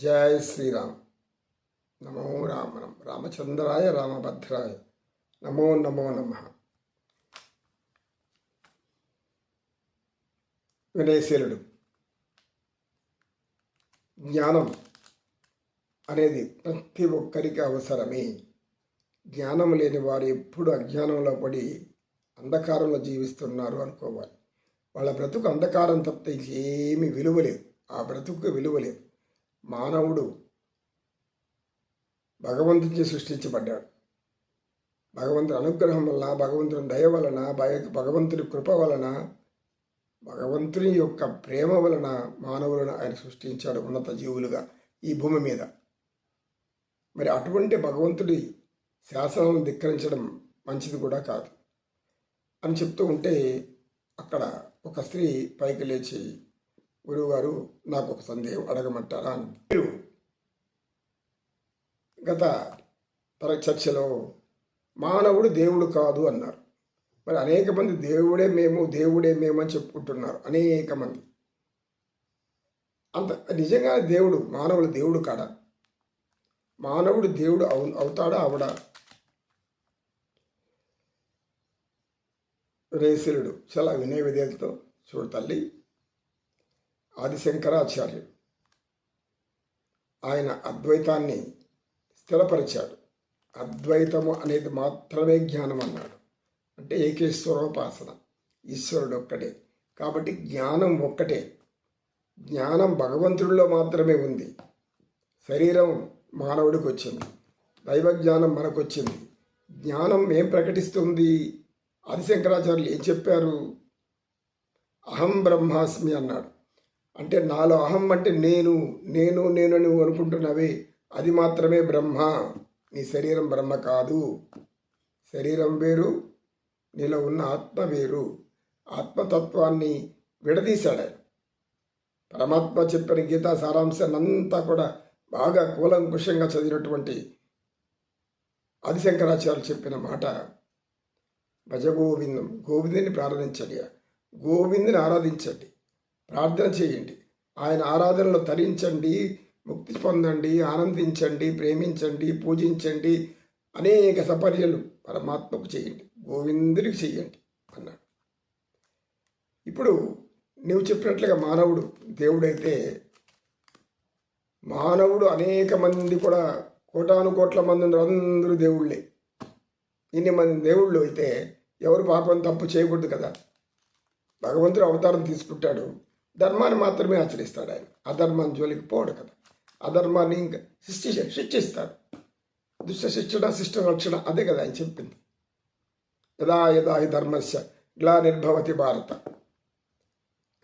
జయ శ్రీరామ్. నమో రామ రామచంద్రాయ రామభద్రాయ. నమో నమో నమ. వినయశీలుడు జ్ఞానం అనేది ప్రతి ఒక్కరికి అవసరమే. జ్ఞానం లేని వారు ఎప్పుడు అజ్ఞానంలో పడి అంధకారంలో జీవిస్తున్నారు అనుకోవాలి. వాళ్ళ బ్రతుకు అంధకారం తప్పితే ఏమీ విలువ లేదు. ఆ బ్రతుకు విలువ లేదు. మానవుడు భగవంతుని సృష్టించబడ్డాడు. భగవంతుని అనుగ్రహం వలన భగవంతుని దయ వలన భయ- భగవంతుని కృప వలన భగవంతుని యొక్క ప్రేమ వలన మానవులను ఆయన సృష్టించాడు ఉన్నత జీవులుగా ఈ భూమి మీద. మరి అటువంటి భగవంతుడి శాసనాలను ధిక్కరించడం మంచిది కూడా కాదు. అని చెప్తూ ఉంటే అక్కడ ఒక స్త్రీ పైకి లేచి గురువుగారు నాకు ఒక సందేహం అడగమంటారా అని. మీరు గత తర చర్చలో మానవుడు దేవుడు కాదు అన్నారు. మరి అనేక మంది దేవుడే మేము దేవుడే మేము అని చెప్పుకుంటున్నారు. అనేక మంది. అంత నిజంగా దేవుడు మానవుడు దేవుడు కాడా? మానవుడు దేవుడు అవు అవుతాడా అవడా రేసులుడు చాలా వినయ విధేయతతో చూడు తల్లి. ఆదిశంకరాచార్యుడు. ఆయన అద్వైతాన్ని స్థిరపరిచాడు. అద్వైతము అనేది మాత్రమే జ్ఞానం అన్నాడు అంటే ఏకేశ్వరోపాసన. ఈశ్వరుడు ఒక్కడే. కాబట్టి జ్ఞానం ఒక్కటే. జ్ఞానం భగవంతుడిలో మాత్రమే ఉంది. శరీరం మానవుడికి వచ్చింది. దైవ జ్ఞానం మనకు వచ్చింది జ్ఞానం ఏం ప్రకటిస్తుంది? ఆదిశంకరాచార్యులు ఏం చెప్పారు? అహం బ్రహ్మాస్మి అన్నాడు. అంటే నాలో అహం అంటే నేను నేను నేను నువ్వు అనుకుంటున్నవే అది మాత్రమే బ్రహ్మ. నీ శరీరం బ్రహ్మ కాదు. శరీరం వేరు నీలో ఉన్న ఆత్మ వేరు. ఆత్మతత్వాన్ని విడదీశాడు పరమాత్మ చెప్పిన గీతా సారాంశాన్ని అంతా కూడా బాగా కూలంకుషంగా చదివినటువంటి ఆదిశంకరాచార్యులు చెప్పిన మాట భజగోవిందం గోవిందుని ప్రార్థించండి. గోవిందుని ఆరాధించండి. ప్రార్థన చేయండి. ఆయన ఆరాధనలో తరించండి ముక్తి పొందండి ఆనందించండి ప్రేమించండి పూజించండి. అనేక సపర్యలు పరమాత్మకు చేయండి. గోవిందుడికి చేయండి అన్నాడు. ఇప్పుడు నువ్వు చెప్పినట్లుగా మానవుడు దేవుడైతే మానవుడు అనేక మంది కూడా కోటాను కోట్ల మంది ఉన్నారు. అందరూ దేవుళ్ళే. ఇన్ని మంది దేవుళ్ళు అయితే ఎవరు పాపం తప్పు చేయకూడదు కదా. భగవంతుడు అవతారం తీసుకుంటాడు. ధర్మాన్ని మాత్రమే ఆచరిస్తాడు ఆయన. అధర్మాన్ని జోలికి పోడు కదా. అధర్మాన్ని ఇంకా శిక్షి శిక్షిస్తాడు దుష్ట శిక్షణ శిష్ట రక్షణ అదే కదా ఆయన చెప్పింది. యదా యదా హి ధర్మస్య గ్లానిర్భవతి భారత.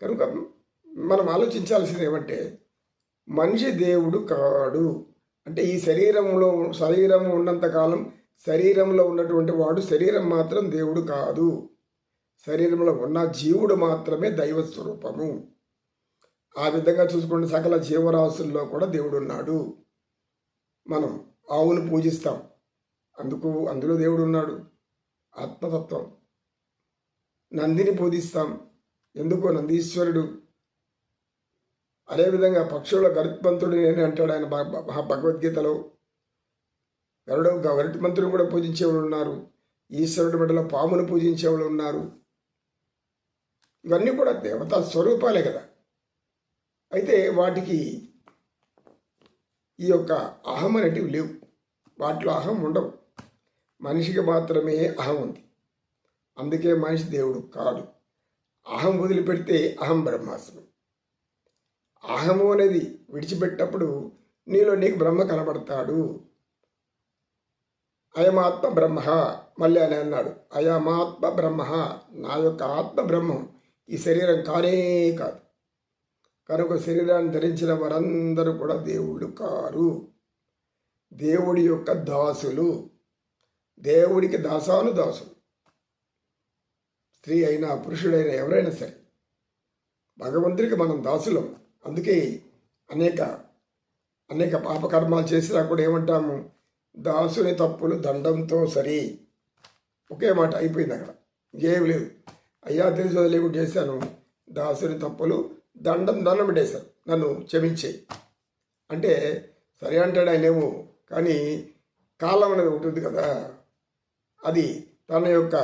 కనుక మనం ఆలోచించాల్సింది ఏమంటే మనిషి దేవుడు కాడు. అంటే ఈ శరీరంలో శరీరం ఉన్నంతకాలం శరీరంలో ఉన్నటువంటి వాడు శరీరం మాత్రం దేవుడు కాదు. శరీరంలో ఉన్న జీవుడు మాత్రమే దైవ స్వరూపము ఆ విధంగా చూసుకుంటే సకల జీవరాశుల్లో కూడా దేవుడు ఉన్నాడు మనం ఆవును పూజిస్తాం. అందుకు అందులో దేవుడు ఉన్నాడు ఆత్మతత్వం. నందిని పూజిస్తాం. ఎందుకో నందీశ్వరుడు? అదేవిధంగా పక్షుల గరుత్మంతుడు నేను అంటాడు ఆయన భగవద్గీతలో. గరుడు గరుత్మంతుడు కూడా పూజించేవాళ్ళు ఉన్నారు. ఈశ్వరుడి బిడ్డలో పామును పూజించేవాళ్ళు ఉన్నారు. ఇవన్నీ కూడా దేవతా స్వరూపాలే కదా. అయితే వాటికి ఈ యొక్క అహం అనేటివి లేవు. వాటిలో అహం ఉండవు. మనిషికి మాత్రమే అహం ఉంది. అందుకే మనిషి దేవుడు కాడు. అహం వదిలిపెడితే అహం బ్రహ్మాస్మి అహము అనేది విడిచిపెట్టినప్పుడు నీలో నీకు బ్రహ్మ కనబడతాడు. అయమాత్మ బ్రహ్మ మళ్ళీ అని అన్నాడు. అయమాత్మ బ్రహ్మ నా యొక్క ఆత్మ బ్రహ్మం ఈ శరీరం కానే కాదు. కనుక శరీరాన్ని ధరించిన వారందరూ కూడా దేవుళ్ళు కారు. దేవుడి యొక్క దాసులు. దేవుడికి దాసాను దాసులు స్త్రీ అయినా పురుషుడైనా ఎవరైనా సరే భగవంతుడికి మనం దాసులం. అందుకే అనేక అనేక పాపకర్మాలు చేసినా కూడా ఏమంటాము? దాసుని తప్పులు దండంతో సరి. ఒకే మాట అయిపోయింది అక్కడ. ఇంకేం లేదు. అయ్యా తెలిసి లేకుండా చేశాను. దాసుని తప్పులు దండం దండం పెట్టేశారు. నన్ను క్షమించేయి అంటే సరే అంటాడు ఆయనేమో కానీ కాలం అనేది ఒకటి ఉంది కదా. అది తన యొక్క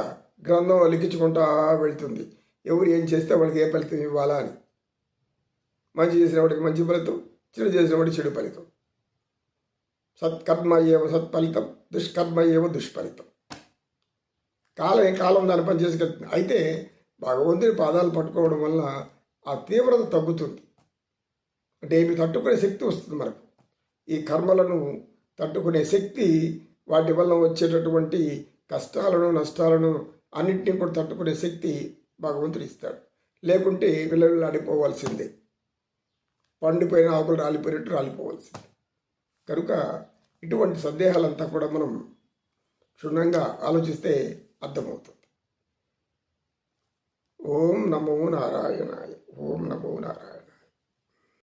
గ్రంథం లిఖించుకుంటా వెళ్తుంది. ఎవరు ఏం చేస్తే వాళ్ళకి ఏ ఫలితం ఇవ్వాలా అని. మంచి చేసిన వాడికి మంచి ఫలితం చెడు చేసిన వాడికి చెడు ఫలితం. సత్కర్మ ఏవో సత్ఫలితం దుష్కర్మ ఏవో దుష్ఫలితం. కాలం కాలం దాని పని చేసుకెళ్తుంది అయితే భగవంతుని పాదాలు పట్టుకోవడం వల్ల ఆ తీవ్రత తగ్గుతుంది. అంటే ఏమి తట్టుకునే శక్తి వస్తుంది మనకు. ఈ కర్మలను తట్టుకునే శక్తి వాటి వల్ల వచ్చేటటువంటి కష్టాలను నష్టాలను అన్నింటినీ కూడా తట్టుకునే శక్తి భగవంతుడు ఇస్తాడు. లేకుంటే పిల్లలు ఆడిపోవాల్సిందే. పండిపోయిన ఆకులు రాలిపోయినట్టు రాలిపోవాల్సిందే. కనుక ఇటువంటి సందేహాలంతా కూడా మనం క్షుణ్ణంగా ఆలోచిస్తే అర్థమవుతుంది. ओम नमो नारायणाय। ओम नमो नारायण